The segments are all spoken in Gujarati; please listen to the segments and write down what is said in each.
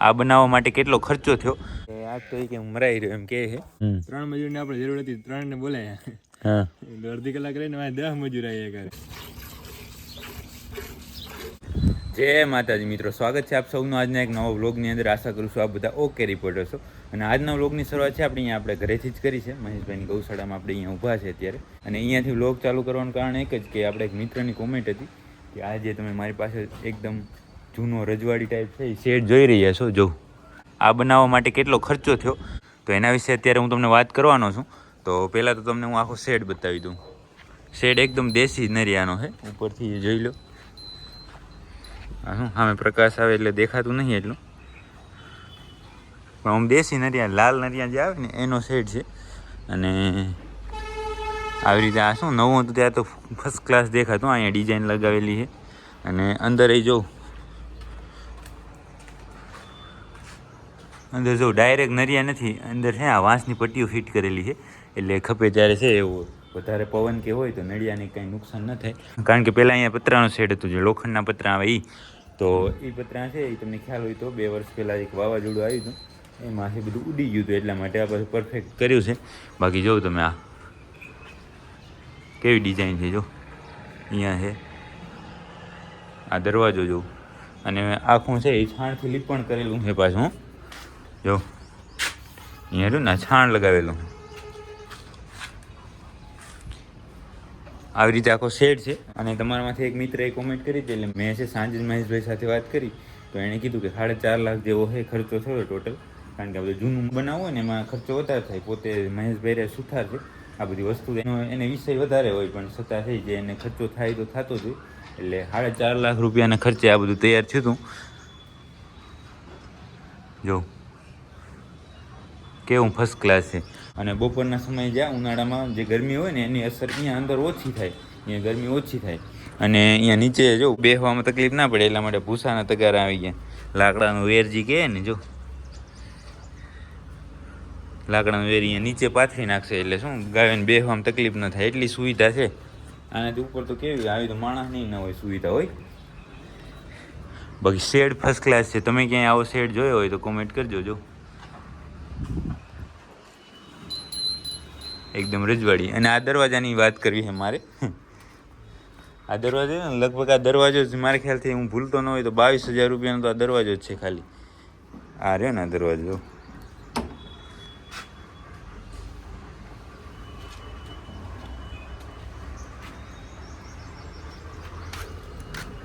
આ બનાવવા માટે કેટલો ખર્ચો થયો? આજ તો કે મરાઈ રહ્યો એમ કે છે. ત્રણ મજૂરની આપણે જરૂર હતી ત્રણ ને બોલાયા અડધી કલાક રહીને મારે દસ મજૂર આવ્યા કરે જય માતાજી મિત્રો સ્વાગત છે આપ સૌનું આજના એક નવા વ્લોગની અંદર. આશા કરું છું આપ બધા ઓકે રિપોર્ટર છો. અને આજના વ્લોગની શરૂઆત છે આપણે અહીંયા આપણે ઘરેથી જ કરી છે. મહેશભાઈની ગૌશાળામાં આપણે અહીંયા ઊભા છે અત્યારે. અને અહીંયાથી વ્લોગ ચાલુ કરવાનું કારણ એક જ કે આપણે એક મિત્રની કોમેન્ટ હતી કે આજે તમે મારી પાસે એકદમ જૂનો રજવાડી ટાઈપ છે, એ શેડ જોઈ રહ્યા છો, જો. આ બનાવવા માટે કેટલો ખર્ચો થયો? તો એના વિશે અત્યારે હું તમને વાત કરવાનો છું. તો પહેલાં તો તમને હું આખો શેડ બતાવી દઉં. શેડ એકદમ દેશી નરિયાનો છે. ઉપરથી જોઈ લો. શું, સામે પ્રકાશ આવે એટલે દેખાતું નહીં એટલું. પણ આમ દેશી નરિયા, લાલ નરિયા જે આવે ને, એનો શેડ છે. અને આવી રીતે આ શું, નવું હતું ત્યાં તો ફર્સ્ટ ક્લાસ દેખાતું અહીંયા ડિઝાઇન લગાવેલી છે. અને અંદર એ જો અંદર જો ડાયરેક્ટ નરિયા નથી, અંદર છે આ વાંસની પટ્ટીઓ ફિટ કરેલી છે. એટલે ખપે ત્યારે છે એવું વધારે પવન કે હોય તો નડિયાને કાંઈ નુકસાન ન થાય. કારણ કે પહેલાં અહીંયા પતરાનો શેડ હતું, જે લોખંડના પતરા આવે એ તો એ પતરા છે એ તમને ખ્યાલ હોય તો બે વર્ષ પહેલાં એક વાવાઝોડું આવ્યું હતું. એમાં એ બધું ઉડી ગયું હતું, એટલા માટે આ બધું પરફેક્ટ કર્યું છે. બાકી જોઉં તમે આ. કેવી ડિઝાઇન છે જો. અહીંયા છે. આ દરવાજો જો. અને આખું છે એ છાણથી લીપણ કરેલું છે પાછું જો. અહીંયા જો ને છાણ લગાવેલું. આવી રીતે આખો શેડ છે. અને તમારામાંથી એક મિત્રએ કોમેન્ટ કરી હતી, એટલે મેં છે સાંજે મહેશભાઈ સાથે વાત કરી. તો એણે કીધું કે સાડા ચાર લાખ જેવો છે ખર્ચો થયો ટોટલ કારણ કે આ બધું જૂનું બનાવવું હોય ને એમાં ખર્ચો વધારે થાય. પોતે મહેશભાઈ સુથાર છે. આ બધી વસ્તુ એનો વિષય વધારે હોય, પણ છતાં થઈ જે એને ખર્ચો થાય તો થતો જ એટલે સાડા ચાર લાખ રૂપિયાના ખર્ચે આ બધું તૈયાર થયું હતું. જો. કેવું ફર્સ્ટ ક્લાસ છે? અને બપોરના સમયે જ્યાં ઉનાળામાં જે ગરમી હોય ને, એની અસર અહીંયા અંદર ઓછી થાય. અહીંયા ગરમી ઓછી થાય. અને અહીંયા નીચે જો બેસવામાં તકલીફ ના પડે, એટલા માટે ભૂસાના તગારા આવી ગયા. લાકડાનું વેરજી કહે ને, જો. લાકડાનું વેર અહીંયા નીચે પાથરી નાખશે, એટલે શું? ગાયોને બેસવામાં તકલીફ ન થાય, એટલી સુવિધા છે. આનાથી ઉપર તો કેવી આવી તો માણસની ન હોય, સુવિધા હોય. બાકી શેડ ફર્સ્ટ ક્લાસ છે. તમે ક્યાંય આવો શેડ જોયો હોય તો કોમેન્ટ કરજો, જો. એકદમ રજવાડી અને આ દરવાજાની વાત કરવી છે મારે. આ દરવાજો ને, લગભગ આ દરવાજો જ મારા ખ્યાલથી હું ભૂલતો ન હોય તો બાવીસ હજાર રૂપિયાનો તો આ દરવાજો જ છે ખાલી. આ રહ્યો ને આ દરવાજો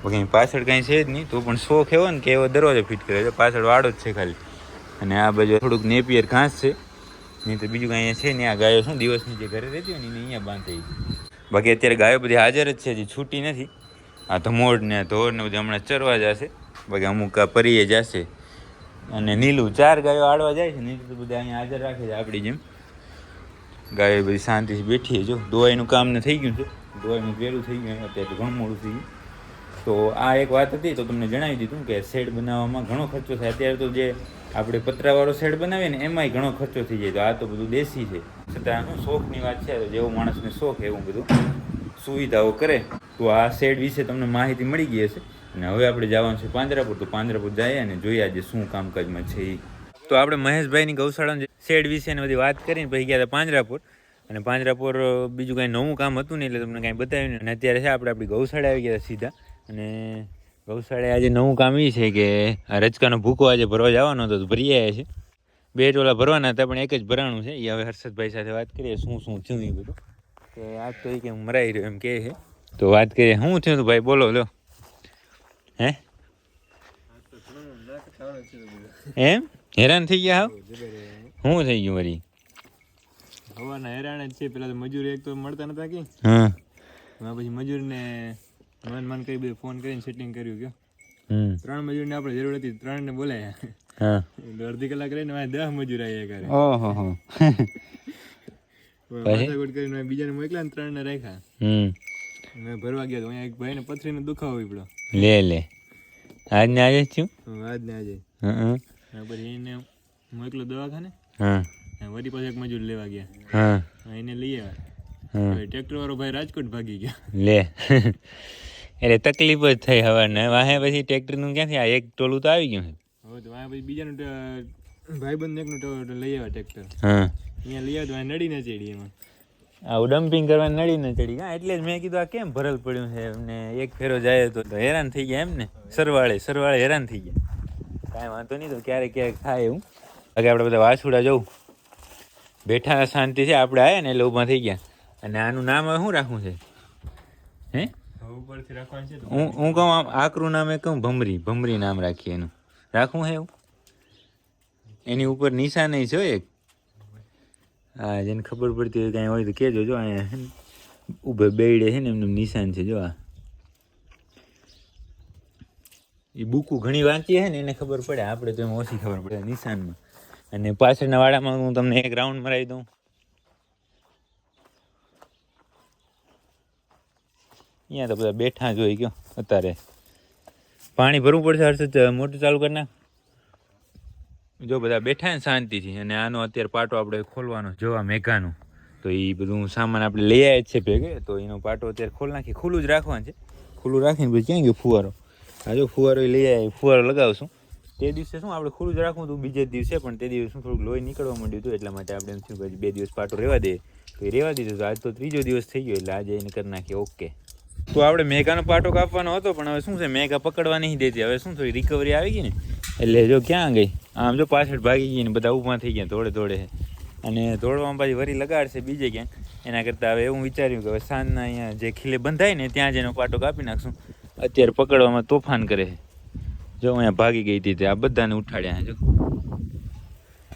બાકી પાછળ કંઈ છે જ નહીં, તો પણ શોખ એવો ને કે એવો દરવાજો ફિટ કર્યો છે. પાછળ વાડો જ છે ખાલી. અને આ બાજુ થોડુંક નેપિયર ઘાસ છે. નહીં તો બીજું કાંઈ છે ને આ ગાયો શું દિવસની જે ઘરે રહેતી હોય ને એને અહીંયા બાંધી બાકી અત્યારે ગાયો બધી હાજર જ છે, હજી છૂટી નથી. આ ધમોડ ને ધોર ને બધું હમણાં ચરવા જશે. બાકી અમુક પરીએ જશે. અને નીલું, ચાર ગાયો આડવા જાય છે નીલું તો બધા અહીંયા હાજર રાખે છે આપણી જેમ. ગાયો બધી શાંતિથી બેઠી જો. દોવાઈનું કામ ને થઈ ગયું છે. દોવાઈનું પહેલું થઈ ગયું અત્યારે ઘણું મોડું થઈ ગયું. તો આ એક વાત હતી, તો તમને જણાવી દીધું કે શેડ બનાવવામાં ઘણો ખર્ચો થાય. અત્યારે તો જે આપણે પતરાવાળો શેડ બનાવીએ ને, એમાંય ઘણો ખર્ચો થઈ જાય. તો આ તો બધું દેશી છે. છતાં શોખની વાત છે, તો જેવો માણસને શોખ એવું બધું સુવિધાઓ કરે, તો આ શેડ વિશે તમને માહિતી મળી ગઈ હશે. અને હવે આપણે જવાનું છે પાંજરાપુર. તો પાંજરાપુર જઈએ અને જોઈએ આજે શું કામકાજમાં છે એ તો આપણે મહેશભાઈની ગૌશાળાના શેડ વિશેની બધી વાત કરીને પછી ગયા હતા પાંજરાપુર. અને પાંજરાપુર બીજું કાંઈ નવું કામ હતું નહીં, એટલે તમને કાંઈ બતાવ્યું નહીં. અને અત્યારે છે, આપણે આપણી ગૌશાળા આવી ગયા સીધા. અને ગૌશાળાએ આજે નવું કામ એ છે કે આ રચકાનો ભૂકો આજે ભરવા જવાનો હતો તો ભરી આવ્યા છે. બે ટોલા ભરવાના હતા પણ એક જ ભરાણું છે. એ હવે હર્ષદભાઈ સાથે વાત કરીએ શું શું થયું એ બધું. કે આજ તો એ કે મરાઈ રહ્યો એમ કહે છે. તો વાત કરીએ શું થયું હતું ભાઈ? બોલો લો હે? એમ? હેરાન થઈ ગયા શું થઈ ગયું વળી? હવાના હેરાન જ છે. પેલા તો મજૂર એક તો મળતા નતા કે. હા. પછી મજૂરને મન મન કરી બધું ફોન કરીને સેટિંગ કર્યું કે ત્રણ મજૂરની આપણે જરૂર હતી ત્રણ ને બોલાયા. હા. અડધી કલાક રહીને મારે દસ મજૂર આવ્યા કરે ઓહો. હો માથાકૂટ કરીને બીજાને મોકલ્યા ને ત્રણ ને રાખ્યા મેં ભરવા ગયા તો અહીંયા એક ભાઈને પથરીનો દુખાવો પડ્યો લે લે. આજ ને આજે થયું આજ. ને આજે હં પછી એને મોકલો દવાખાને. હા. વરી પાછો એક મજૂર લેવા ગયા. હા. એને લઈ આવ્યા. ટ્રેક્ટર વાળો ભાઈ રાજકોટ ભાગી ગયા. લે. એટલે તકલીફ જ થઈ હવે. ને વાહે પછી ટ્રેક્ટરનું ક્યાંથી? આ એક ટોલું તો આવી ગયું છે. હવે તો વાહે પછી બીજાનું ભાઈબંધ એકનું લઈ આવ્યા ટ્રેક્ટર. હા. અહીંયા લઈ આવ્યા નડી ના ચડી એમાં. આવું ડમ્પિંગ કરવાની નડી ન ચડી. હા એટલે જ મેં કીધું આ કેમ ભરલ પડ્યું છે? એમને એક ફેરો જાય તો હેરાન થઈ ગયા એમ ને સરવાળે સરવાળે હેરાન થઈ ગયા. કાંઈ વાંધો નહીં તો ક્યારેક ક્યારેક થાય એવું. બાકી આપણે બધા વાસુડા જવું. બેઠા શાંતિ છે આપણે આવ્યા ને એટલે ઊભા થઈ ગયા. અને આનું નામ હવે શું રાખવું છે? હે? ઉપરથી રાખવાનું છે હું હું કહું આમ આકરું નામ કહું ભમરી ભમરી નામ રાખીએ એનું. રાખવું હે એવું? એની ઉપર નિશાન છે હો એક. હા જેને ખબર પડતી હોય કાંઈ હોય તો કહેજો જો અહીંયા છે ઊભે બેડે છે ને એમનું નિશાન છે જો આ. એ બુકું ઘણી વાંચી છે ને એને ખબર પડે. આપણે તો એમાં ઓછી ખબર પડે નિશાનમાં. અને પાછળના વાડામાં હું તમને એક રાઉન્ડ મરાવી દઉં. અહીંયા તો બધા બેઠા જ હોય ગયો અત્યારે. પાણી ભરવું પડશે હર્ષદ મોટર ચાલુ કરી જો બધા બેઠા ને શાંતિથી, અને આનો અત્યારે પાટો આપણે ખોલવાનો, જોવા મેઘાનું. તો એ બધું સામાન આપણે લઈ આવ્યા જ છે ભેગે, તો એનો પાટો અત્યારે ખોલ નાખી, ખુલ્લું જ રાખવાનું છે. ખુલ્લું રાખીને પછી ક્યાં ગયો ફુવારો? હા જો ફુવારો લઈ આવ્યા ફુવારો લગાવશું. તે દિવસે શું આપણે ખુલ્લું જ રાખવું હતું, બીજે દિવસે, પણ તે દિવસે થોડુંક લોહી નીકળવા માંડ્યું હતું, એટલા માટે આપણે એમ બે દિવસ પાટો રહેવા દે. તો એ રહેવા દીધું આજ તો ત્રીજો દિવસ થઈ ગયો, એટલે આજે એને કરી નાખીએ, ઓકે. તો આપણે મેઘાનો પાટો કાપવાનો હતો, પણ હવે શું છે, મેઘા પકડવા નહીં દેતી. હવે શું થોડી રિકવરી આવી ગઈ ને? એટલે જો ક્યાં ગઈ? આમ જો પાછળ ભાગી ગઈ ને બધા ઊભા થઈ ગયા, દોડે દોડે. અને દોડવામાં પાછી વરી લગાડશે બીજે ક્યાંક એના કરતાં હવે એવું વિચાર્યું કે હવે સાંજના અહીંયા જે ખીલે બંધાય ને, ત્યાં જ એનો પાટો કાપી નાખશું. અત્યારે પકડવામાં તોફાન કરે જો અહીંયા ભાગી ગઈ હતી આ બધાને ઉઠાડ્યા જો.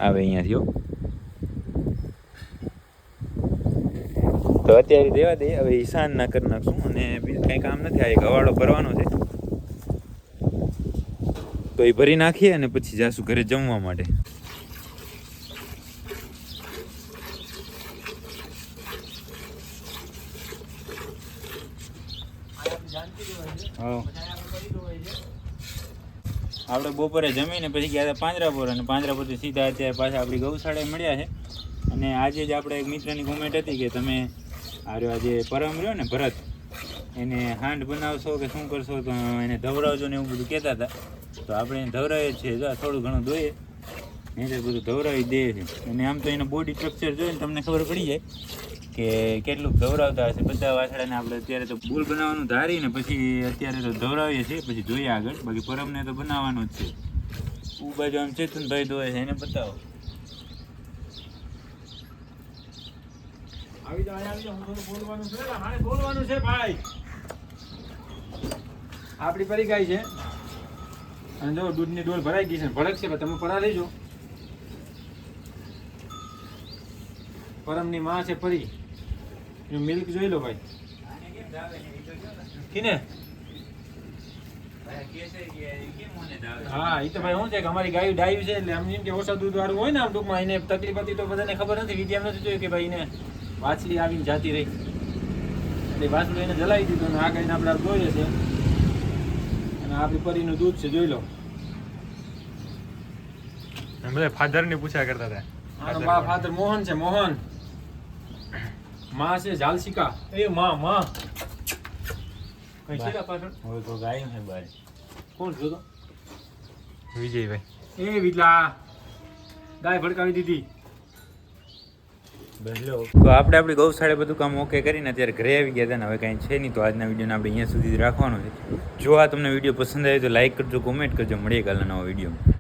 આવે અહીંયાથી તો અત્યારે દેવા દે. હવે ઈશાન ના કરી નાખશું અને બીજું કંઈ કામ નથી. આ એક હવાડો ભરવાનો છે. તો એ ભરી નાખીએ અને પછી જાશું ઘરે જમવા માટે. આપણે બપોરે જમીને પછી ગયા હતા પાંજરાપુર અને પાંજરાપોરથી સીધા અત્યારે પાછા આપણી ગૌશાળાએ મળ્યા છે. અને આજે જ આપણે એક મિત્રની કોમેન્ટ હતી કે તમે આ રહ્યો આજે પરમ રહ્યો ને ભરત, એને હાંડ બનાવશો કે શું કરશો તો એને ધવરાવજો ને એવું બધું કહેતા હતા. તો આપણે એને ધવરાવીએ છીએ, જો થોડું ઘણું દોઈએ તો બધું ધવરાવી દે છે. અને આમ તો એનું બોડી સ્ટ્રક્ચર જોઈને તમને ખબર પડી જાય કે કેટલું ધવરાવતા હશે. બધા વાછડાને આપણે અત્યારે તો ભૂલ બનાવવાનું ધારીને પછી અત્યારે તો ધવરાવીએ છીએ, પછી જોઈએ આગળ. બાકી પરમને તો બનાવવાનું જ છે. ઉ બાજુ આમ ચેતનભાઈ દોએ છે, એને બતાવો. આવી જાઓ આવી જાઓ, હું બોલવાનું છે. હાણે બોલવાનું છે, ભાઈ. આપણી પરી ગાય છે. અને જો, દૂધની ડોલ ભરાઈ ગઈ છે ભડક છે તમે પડા લેજો. પરમની માં છે પરી. એનું મિલ્ક જોઈ લો, ભાઈ. કીને? હા એ તો ભાઈ શું છે કે અમારી ગાયું ડાયું છે, એટલે આમ જેમ કે ઓછા દૂધ વાળું હોય ને આમ ટૂંકમાં, એને તકલીફ હતી તો બધાને ખબર નથી વીડિયો નથી જોયું કે ભાઈ એને વાછલી આવીને જાતી રહી. એટલે વાછલું એને જલાવી દીધું અને આ ગાયને આપણે જોઈએ છે. અને આપણી પરીનું દૂધ છે જોઈ લો. બધા ફાધર ને પૂછ્યા કરતા હતા. આનો બા ફાધર મોહન છે મોહન. માં છે ઝાલસિકા એ માં માં. કઈ છે પાછળ? હવે તો ગાય છે બારે. કોણ જોતો? વિજયભાઈ. એ વિટલા ગાય ભડકાવી દીધી. તો આપણે આપણી ગૌશાળે બધું કામ ઓકે કરીને અત્યારે ઘરે આવી ગયા હતા ને હવે કાંઈ છે નહીં તો આજના વિડીયોને આપણે અહીંયા સુધી રાખવાનો છે. જો આ તમને વીડિયો પસંદ આવે તો લાઇક કરજો કોમેન્ટ કરજો, મળીએ કાલના નવા વીડિયો